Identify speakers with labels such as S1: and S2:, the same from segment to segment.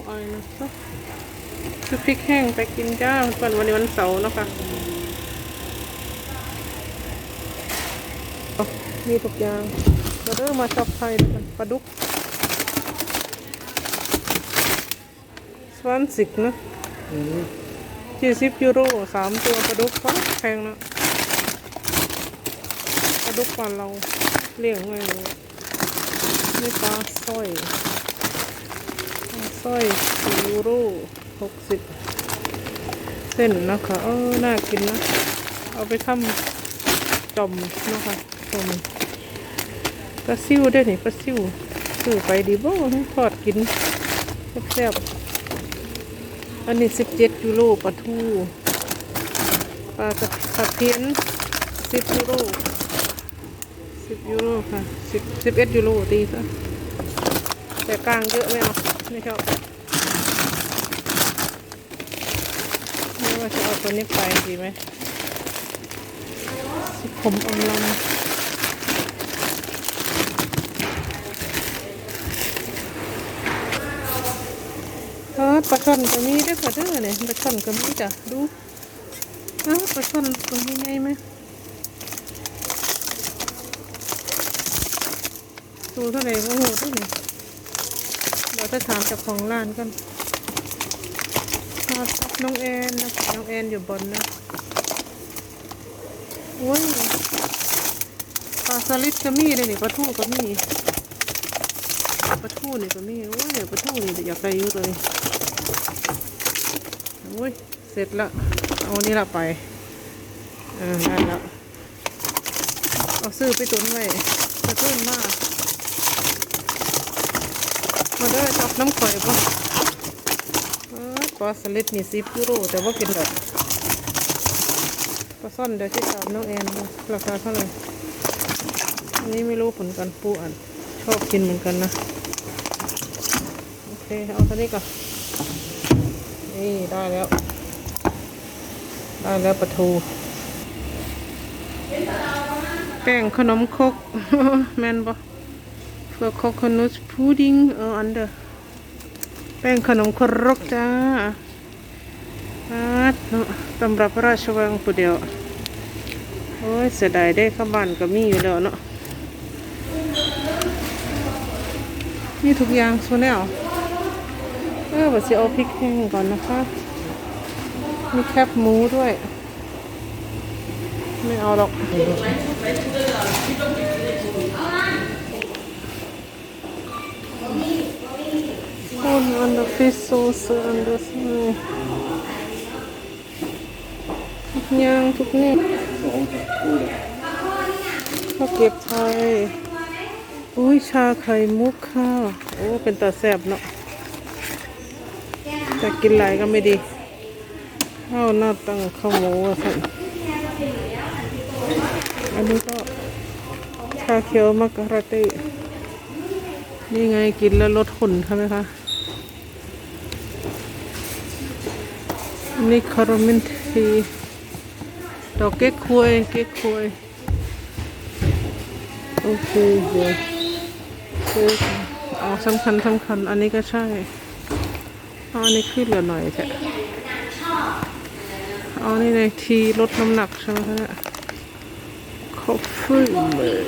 S1: าวไอ้นะซื้อพริกแห้งไปกินจ้าวันวันนี้วันเสาร์นะคะมีทุกอย่างมาเริ่มมาช็อปไทยด้วยกันปลาดุกสวรรค์สิกนะยี่สิบยูโรสามตัวปลาดุกก็แพงนะปลาดุกปลาเราเลี้ยงไว้เลยนี่ปลาสร้อย สร้อยสี่ยูโรหกสิบเส้นนะคะเออน่ากินนะ เอาไปทำจอมนะคะจอมปลาซิวด้วยนี่ปลาซิวซื้อไปดีบ่ทอดกินแซ่บๆอันนี้สิบเจ็ดยูโรปลาทูปลาตะตะเพียนสิบยูโรสิบยูโรค่ะสิบสิบเอ็ดยูโรตีซะแต่กลางเยอะไหมเอา ไม่ชอบไม่ว่าจะเอาตัวนี้ไปดีไหมสิผมอมลำเออปลาช่อนก็มีด้วยค่ะเด้อเนี่ยปลาช่อนก็มีจ้ะดูเอ้าปลาช่อนตรงนี้ไงไหมดูเท่าไหร่ก็โหดด้วยนี่ ดี๋ยวจะถามเจากของร้านกันมาซับน้องแอนนะน้องแอนอยู่บนนะโอ้ยปลาสลิดก็มีเลยนี่ปลาทูก็มีปลาทูนี่ก็มีโอ้ยเนี่ยปลาทูนี่อยากได้อยู่ตัวนี้โอ้ยเสร็จละเอานี่ละไปเออได้แล้วเอาซื้อไปตุนไว้จะตุนมาก มาเด้อจับน้ำข่อยป่ะปลาสลิดนี่สิบยูโรแต่ว่ากินแบบปลาซ่อนเดี๋ยวที่ถามน้องแอนราคาเท่าไหร่อันนี้ไม่รู้ผลกันปูอันชอบกินเหมือนกันนะโอเคเอาตัวนี้ก่อนนี่ได้แล้ว ได้แล้วปลาทูแป้งขนมครกแมนปะ for coconut pudding เอออันเดอร์แป้งขนมครกจ้าอาดเนาะตำรับราชวังผู้เดียว โอ้ยเสียดายได้ข้าวบ้านก็มีอยู่แล้วเนาะมีทุกอย่างส่วนแล้วเออบัดสิเอาพริกแห้งก่อนนะคะ มีแคบหมูด้วย ไม่เอาหรอก Hold on the fish sauce and the ทุกอย่างทุกนี่ข้าวเก็บไทยอุ้ยชาไข่มุกค่ะ โอ้ เป็นตาแสบเนาะแต่กินหลายก็ไม่ดีข้าหน้าตั้งข้าวหมูสันอันนี้ก็ชาเขียวมักกะราเต้นี่ไงกินแล้วลดหุ่นใช่ไหมคะ นี่คาราเมนทีดอกเก๊กควยเก๊กควยโอเคเดี๋ยวเอาสำคัญสำคัญ อันนี้ก็ใช่เอาอันนี้ขึ้นเหลือหน่อยแค่เอาอันนี้ในทีลดน้ำหนักใช่ไหมคะเนี่ยคอฟฟี่เมด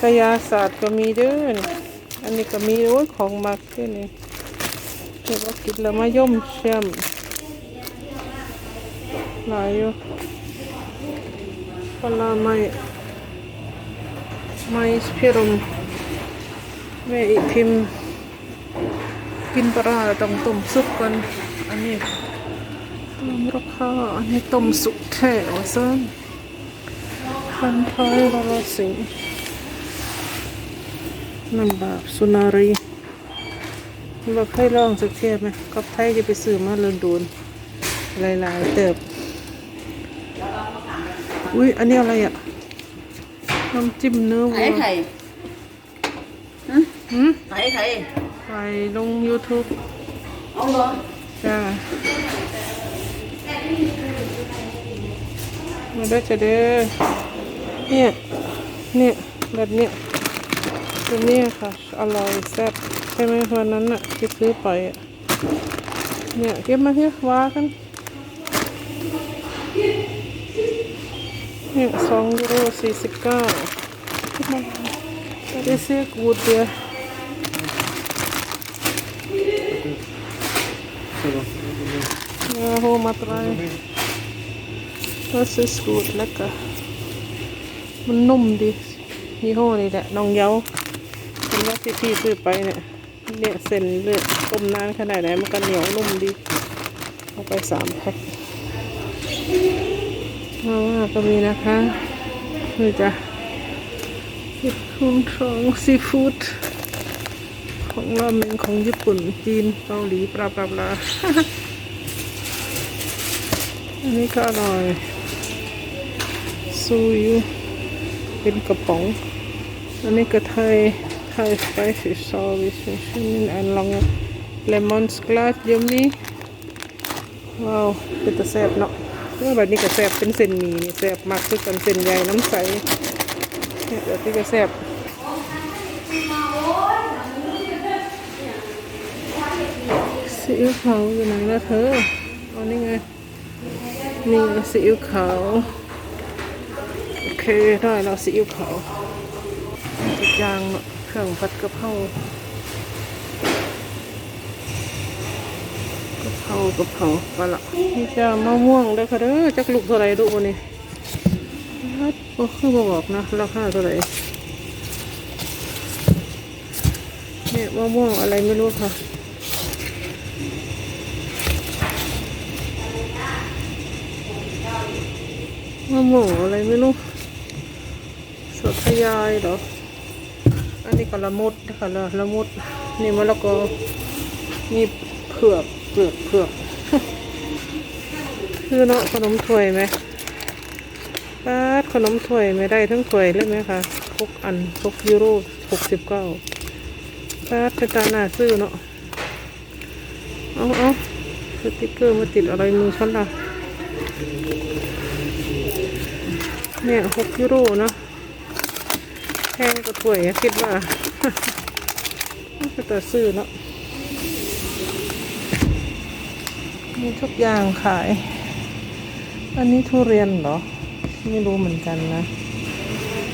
S1: กายาศาสตร์ก็มีเด้วยอันนี้ก็มีโอ้ยของมักด้วยนี่ เก็บว่ากินแล้วมาย่อมเชื่อมหลายอยู่ปลาไม่ไม่พิรมแม่อีพิมกินปลาต้องต้มซุปกันอันนี้ต้มราคาอันนี้ต้มสุกแค่ว่าซ้ำพันท้ายบาลสิงห์น้ำบาปสุนารี เราเคยลองสักเทียบไหมกับไทยจะไปซื้อมาเลินโดนหลายๆเติบ อุ้ยอันนี้อะไรอะ น้ำจิ้มเนื้อวัว
S2: ไข่ไข่
S1: หืม
S2: ไข่ไข่
S1: ไปลง YouTube
S2: เอาเหรอ
S1: จ้ามาได้จะเด้อเนี่ย เนี่ย แบบเนี้ย ตัวนี้ค่ะ อร่อยแซ่บใช่ไหมวันนั้นอะที่ซื้อไปอะเนี่ยเก็บมาที่ว้ากันเนี่ยสองยูโรสี่สิบเก้าคิดมาได้เสียกูดเดียว Ja, hol maar draaien. Dat is goed, lekker. มันนุ่มดียี่ห้อนี่ ที่พี่ซื้อไปเนี่ยเนี่ยเส้นเลือดต้มนานขนาดไหนมันก็เหนียวนุ่มดี เอาไปสามแพ็คมาว่าก็มีนะคะนี่จ้ะเห็ดคุ้มทองซีฟู้ดของราเมงของญี่ปุ่นจีนเกาหลีปลาปลาปลาอันนี้ก็อร่อยซูยูเป็นกระป๋อง อันนี้ก็ไทยไทย สไปซี่ซอสวิสชิมินอันลองเลมอนสกลาสยมี่ว้าวเป็นตะแซบเนาะเมื่อแบบนี้ก็แซบเป็นเส้นหมี่นี่แซบมากคือกันเส้นใหญ่น้ำใสแบบนี้ก็แซบซีอิ๊วขาวอยู่ไหนล่ะเธอเอานี่ไงนี่ซีอิ๊วขาวโอเคได้แล้วซีอิ๊วขาวอีกอย่างเนอะ เครื่องผัดกะเพรากะเพรากะเพราปลาละนี่จะมะม่วงได้อค่ะเด้อจักลูกเท่าไรดูวันนี้ฮัดบ่คือบ่บอกนะราคาเท่าไหร่เนี่ยมะม่วงอะไรไม่รู้ค่ะมะม่วงอะไรไม่รู้สดทยายเหรอ อันนี้ก็ละมุดนะคะละละมุด นี่มะละกอนี่เผือกเปลือกเผือกคือเนาะขนมถ้วยไหมปาดขนมถ้วยไม่ได้ทั้งถ้วยเลยไหมคะพกอันพกยูโรหกสิบเก้าปาดเป็นตาหน้าซื้อเนาะเอาเอาสติกเกอร์มาติดอะไรมือฉันล่ะเนี่ยหกยูโรเนอะ พงก็ถ้วยคิดว่าก็แต่ซื้อแล้วมีทุกอย่างขาย อันนี้ทุเรียนเหรอ ไม่รู้เหมือนกันนะ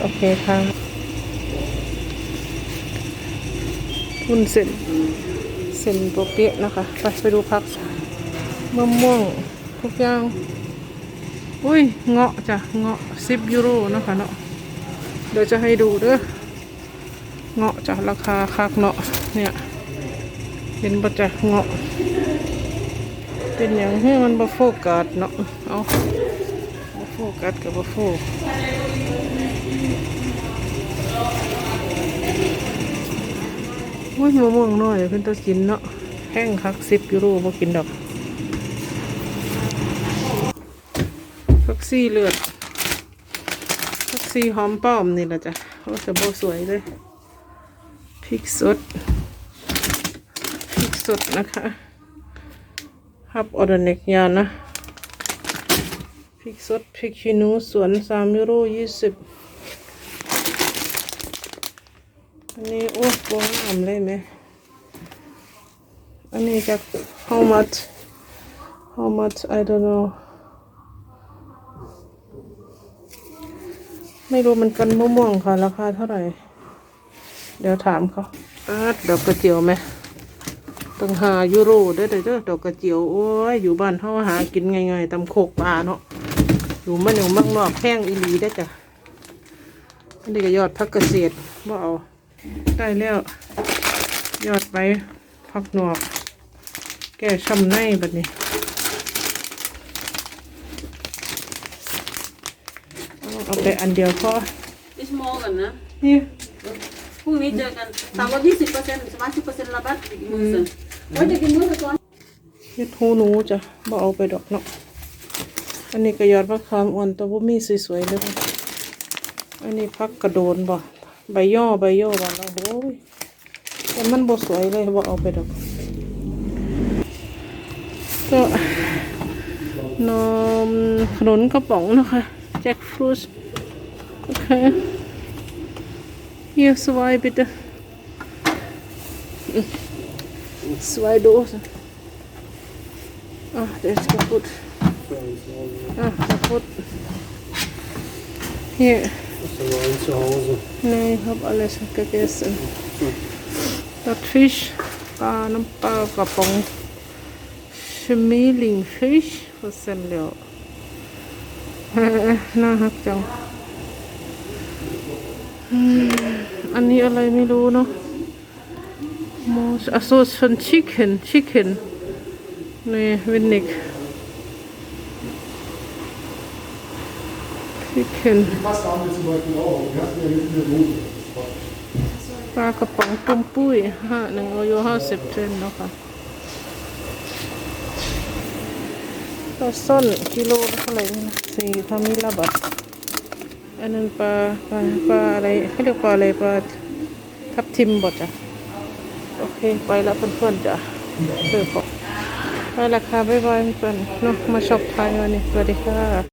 S1: โอเคค่ะทุนเส้นเส้นโปเปียนะคะ ไปไปดูพักมะม่วงทุกอย่าง อุ้ยเงาะจ้ะเงาะสิบยูโรนะคะเนาะ เดี๋ยวจะให้ดูเด้อเงาะจ้ะราคาคักเนาะเนี่ยเห็นปะจ้ะเงาะเป็นอย่างให้มันบะโฟกัสเนาะเอาบะโฟกัสกับบะโฟโอ้ยมะม่วงน้อยเป็นตัวกินเนาะแห้งคักสิบยูโรบ่กินดอกฟักซี่เลือด ซีหอมป้อมนี่แหละจ้ะโอ้จะโบสวยเลยพริกสดพริกสดนะคะฮับออร์แกนิกยานะพริกสดพริกขี้หนูสวนสามยูโรยี่สิบอันนี้โอ้โหงามเลยไหมอันนี้จะ how much how much I don't know ไม่รู้มันกันมะม่วงค่ะราคาเท่าไหร่ เดี๋ยวถามเขาอาดอกกระเจียวไหมตั้งหายูโรได้อเด้อเด้อดอกกระเจียวโอ้ยอยู่บ้านเขาหากินไงๆตำโคกปลาเนาะอยู่มันอยู่มักนอกแพงอีหลีได้จ้ะอันนี้ก็ยอดพักเกษตรว่าเอาได้แล้ว ยอดไปพักนอก แก้ช้ำในแบบนี้ เอาไปอันเดียวพอ
S2: ดิสโมกันนะ
S1: นี่
S2: พรุ่งนี้เจอกันสามร้อยยี่สิบเปอร์เซ็นต์สามสิบเปอร์เซ็นต์ระบัดอีกมือสิว่าจะกินมื้อก่อน
S1: เฮ็ดหูหนูจ้ะบ่เอาไปดอกเนาะอันนี้ก็ยอดมะขามอ่อนแต่บ่มีสวยๆเลยค่ะอันนี้พักกระโดนบ่ใบย่อใบย่อบ่แล้วโอ้ยแต่มันบ่สวยเลยบ่เอาไปดอกก็นมขนมกระป๋องนะคะแจ็คฟรุต โอเค Hier zwei bitte. Zwei Dosen. Ah, der ist kaputt. Ah, kaputt. Hier.
S3: Ist aber ein zu Hause.
S1: Nee, ich habe alles gegessen. Das Fisch, ปลาน้ำปลากระป๋อง Schmeling Fish เปอร์เซ็นต์แล้ว เฮ้ยน่าฮักจัง อันนี้อะไรไม่รู้เนาะมอสอโซชันชิคเก้นชิคเก้นนี่วินนิกชิคเก้นปลากระป๋องปุ้มปุ้ยห้าหนึ่งโอายุห้าสิบเซนเนาะค่ะปลาส้นกิโลละเท่าไหร่นี่นะสี่ทามิลาบาท อันนั้นปลาปลาปลาอะไรเขาเรียกปลาอะไรปลาทับทิมบดจ้ะโอเคไปแล้วเพื่อนๆจ้ะเจอปอกไปราคาบ๊ายบายเพื่อนเนาะมาช็อปทายวันนี้สวัสดีค่ะ